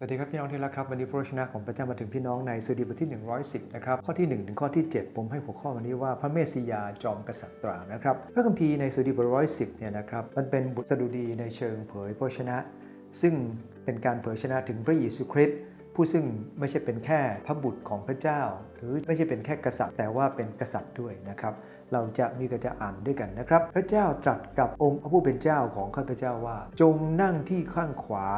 สวัสดีครับพี่น้องที่รักครับวันนี้พระชนะของพระเจ้ามาถึงพี่น้องในสดีบทที่ 110 นะครับข้อที่1ถึงข้อที่ 7 ผมให้หัวข้อวันนี้ว่าพระเมสสิยาจอมกษัตริย์ตรานะครับพระคัมภีร์ในสดุดีบท110เนี่ยนะครับมันเป็นบทสดุดีในเชิงเผยพระชนะ ซึ่งเป็นการเผยชนะถึงพระเยซูคริสต์ ผู้ซึ่งไม่ใช่เป็นแค่พระบุตรของพระเจ้า หรือไม่ใช่เป็นแค่กษัตริย์ แต่ว่าเป็นกษัตริย์ด้วยนะครับ เราจะมีกันจะอ่านด้วยกันนะครับ พระเจ้าตรัสกับองค์พระผู้เป็นเจ้าของข้าพเจ้าว่า จงนั่งที่ข้างขวา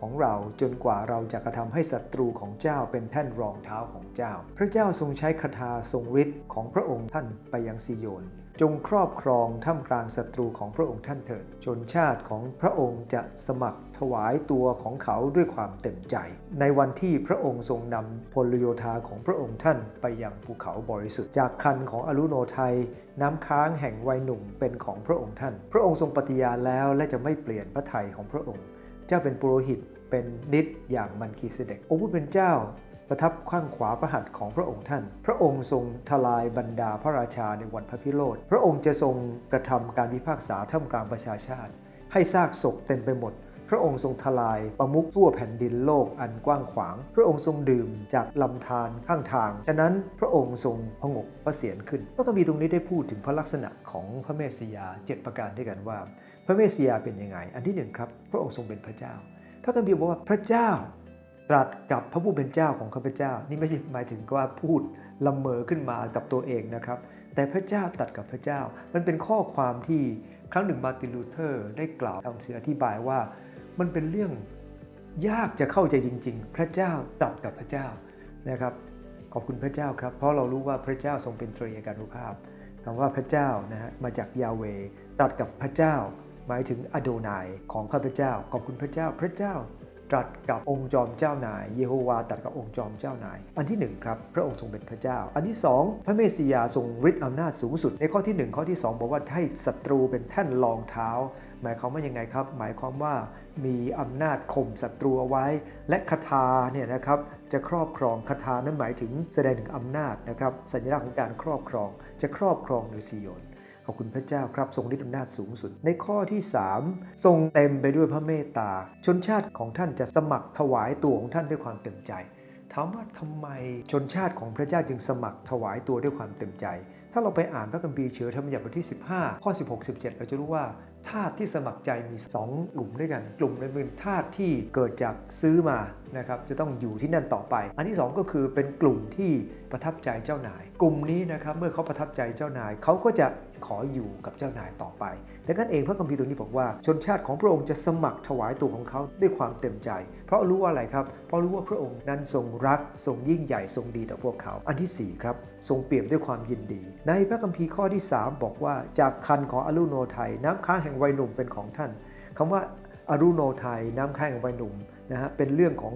ของเราจนกว่าเราจะกระทำให้ศัตรูของเจ้าเป็นแท่นรองเท้าของเจ้า พระเจ้าทรงใช้คาถาทรงฤทธิ์ของพระองค์ท่านไปยังซีโยน จงครอบครองท่ามกลางศัตรูของพระองค์ท่านเถิด ชนชาติของพระองค์จะสมัครถวายตัวของเขาด้วยความเต็มใจ ในวันที่พระองค์ทรงนำพลโยธาของพระองค์ท่านไปยังภูเขาบริสุทธิ์ จากคันของอรุโนไทย น้ำค้างแห่งวัยหนุ่มเป็นของพระองค์ท่าน พระองค์ทรงปฏิญาณแล้วและจะไม่เปลี่ยนพระทัยของพระองค์ เจ้าเป็นปุโรหิตเป็นนิดอย่างมันคีเสเดก องค์ผู้เป็นเจ้า ประทับข้างขวาพระหัตถ์ของพระองค์ท่าน พระองค์ทรงทลายบรรดาพระราชาในวันพระพิโรธ พระองค์จะทรงกระทำการพิพากษาท่ามกลางประชาชาติ ให้ซากศพเต็มไปหมด พระองค์ทรงทลายประมุขทั่วแผ่นดินโลกอันกว้างขวาง พระองค์ทรงดื่มจากลำธารข้างทาง ฉะนั้นพระองค์ทรงพงกพระเศียรขึ้น พระคัมภีร์ตรงนี้ได้พูดถึงพระลักษณะของพระเมสสิยาเจ็ดประการด้วยกันว่า พระเมสสิยาเป็นยังไง อันที่หนึ่งครับ พระองค์ทรงเป็นพระเจ้า พระคัมภีร์บอกว่าพระเจ้า ตรัสกับพระผู้เป็นเจ้าของข้าพเจ้า นี่ไม่ใช่หมายถึงว่าพูดละเมอขึ้นมากับตัวเองนะครับ แต่พระเจ้าตรัสกับพระเจ้า มันเป็นข้อความที่ครั้งหนึ่งมาตินลูเทอร์ได้กล่าวทำเสียอธิบายว่ามันเป็นเรื่องยากจะเข้าใจจริง ๆ พระเจ้าตรัสกับพระเจ้านะครับ ขอบคุณพระเจ้าครับ เพราะเรารู้ว่าพระเจ้าทรงเป็นตรีเอกานุภาพคำว่าพระเจ้านะฮะมาจากยาเวตรัสกับพระเจ้า หมายถึงอโดนายของข้าพเจ้า ขอบคุณพระเจ้าพระเจ้า ตรัสกับองค์จอมเจ้านาย เยโฮวาตรัสกับองค์จอมเจ้านาย อันที่หนึ่งครับพระองค์ทรงเป็นพระเจ้า อันที่สองพระเมสสิยาทรงฤทธิ์อำนาจสูงสุด ในข้อที่หนึ่งข้อที่สองบอกว่าให้ศัตรูเป็นแท่นรองเท้า หมายความว่ายังไงครับ หมายความว่ามีอำนาจข่มศัตรูเอาไว้ และคาถาเนี่ยนะครับจะครอบครองคาถานั้นหมายถึงแสดงถึงอำนาจนะครับสัญลักษณ์ของการครอบครอง จะครอบครองเหนือซีโยน ขอบคุณพระเจ้าครับทรงฤทธิ์อำนาจสูงสุด ในข้อที่ 3 ทรงเต็มไปด้วยพระเมตตา ชนชาติของท่านจะสมัครถวายตัวของท่านด้วยความเต็มใจ ถามว่าทำไมชนชาติของพระเจ้าจึงสมัครถวายตัวด้วยความเต็มใจ ถ้าเราไปอ่านพระคัมภีร์เชื้อธรรมบัญญัติบทที่ 15 ข้อ 16 17 เราจะรู้ว่าทาสที่สมัครใจมี 2 กลุ่มด้วยกัน กลุ่มหนึ่งเป็นทาสที่เกิดจากซื้อมานะครับจะต้องอยู่ที่นั่นต่อไป อันที่ 2 ก็คือเป็นกลุ่มที่ประทับใจเจ้านาย กลุ่มนี้นะครับเมื่อเขาประทับใจเจ้านายเขาก็จะขออยู่กับเจ้านายต่อไปดังนั้นเองพระคัมภีร์ตรงนี้บอกว่า ชนชาติของพระองค์จะสมัครถวายตัวของเขาด้วยความเต็มใจ เพราะรู้ว่าอะไรครับ เพราะรู้ว่าพระองค์นั้นทรงรักทรงยิ่งใหญ่ทรงดีต่อพวกเขา อันที่สี่ครับทรงเปี่ยมด้วยความยินดี ในพระคัมภีร์ข้อที่ 3 บอกว่า จากคันของอรุโนไทยน้ำค้างแห่งวัยหนุ่มเป็นของท่านคำว่า อรุโนไทยน้ำค้างแห่งวัยหนุ่มนะฮะเป็นเรื่องของ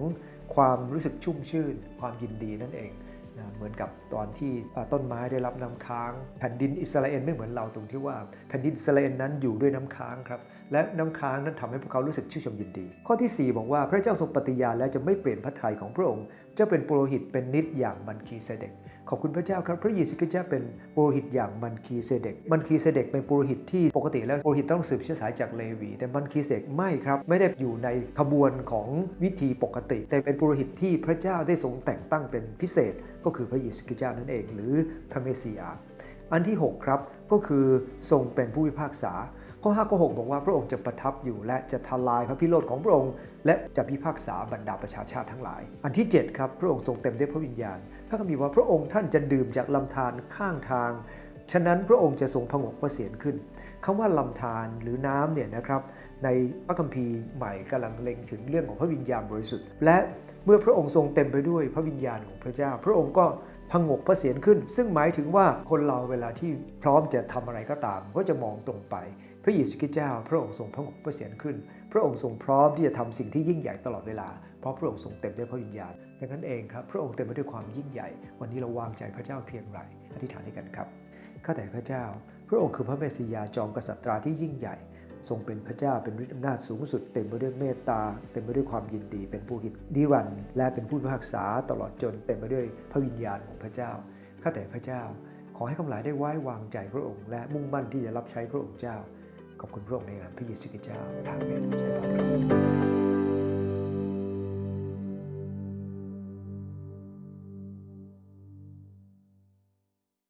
ความรู้สึกชุ่มชื่น ความยินดีนั่นเองนะเหมือนกับตอนที่ต้นไม้ได้รับน้ำค้าง แผ่นดินอิสราเอลไม่เหมือนเราตรงที่ว่าแผ่นดินอิสราเอลนั้นอยู่ด้วยน้ำค้างครับและน้ำค้างนั้นทำให้พวกเขารู้สึกชื่นชมยินดี ข้อทีสี่ 4 บอกว่าพระเจ้าทรงปฏิญาณและจะไม่เปลี่ยนพระทัยของพระองค์จะเป็นปุโรหิตเป็นนิดอย่างมันคีเซเดก ขอบคุณพระเจ้าครับ พระเยซูคริสต์เจ้าเป็นปุโรหิตอย่างมันคีเซเดก มันคีเซเดกเป็นปุโรหิตที่ปกติแล้วปุโรหิตต้องสืบเชื้อสายจากเลวี แต่มันคีเซเดกไม่ครับ ไม่ได้อยู่ในขบวนของวิธีปกติ แต่เป็นปุโรหิตที่พระเจ้าได้ทรงแต่งตั้งเป็นพิเศษ ก็คือพระเยซูคริสต์เจ้านั่นเอง หรือพระเมสสิยาอันที่ 6 ครับ ก็คือทรงเป็นผู้พิพากษาข้อ5ข้อ6บอกว่าพระองค์จะประทับอยู่ และจะทลายพระพิโรธของพระองค์ และจะพิพากษาบรรดาประชาชาติทั้งหลาย อันที่ 7 ครับ พระองค์ทรงเต็มด้วยพระวิญญาณพระคัมภีร์ว่าพระองค์ท่านจะดื่มจากลำธารข้างทาง ฉะนั้นพระองค์จะทรงผงกพระเศียรขึ้นคำว่าลำธารหรือน้ำเนี่ยนะครับในพระคัมภีร์ใหม่กำลังเล็งถึงเรื่องของพระวิญญาณบริสุทธิ์ และเมื่อพระองค์ทรงเต็มไปด้วยพระวิญญาณของพระเจ้า พระองค์ก็พงกพระเศียรขึ้น ซึ่งหมายถึงว่าคนเราเวลาที่พร้อมจะทำอะไรก็ตาม ก็จะมองตรงไป พระเยซูคริสต์เจ้า พระองค์ทรงพระงกพระเศียรขึ้น พระองค์ทรงพร้อมที่จะทำสิ่งที่ยิ่งใหญ่ตลอดเวลา เพราะพระองค์ทรงเต็มด้วยพระวิญญาณดังนั้นเองครับ พระองค์เต็มไปด้วยความยิ่งใหญ่ วันนี้เราวางใจพระเจ้าเพียงไร อธิษฐานด้วยกันครับ ข้าแต่พระเจ้า พระองค์คือพระเมสสิยาจอมกษัตราที่ยิ่งใหญ่ ทรงเป็นพระเจ้าเป็นฤทธิ์อำนาจสูงสุด เต็มไปด้วยเมตตา เต็มไปด้วยความยินดี เป็นผู้หิตนิรันดร์และเป็นผู้พิพากษาตลอดจน เต็มไปด้วยพระวิญญาณของพระเจ้า ข้าแต่พระเจ้า ขอให้คำหลายได้ไว้วางใจพระองค์ และมุ่งมั่นที่จะรับใช้พระองค์เจ้า ขอบคุณพระองค์ในนามพระเยซูคริสต์เจ้าอาเมนใช่พระองค์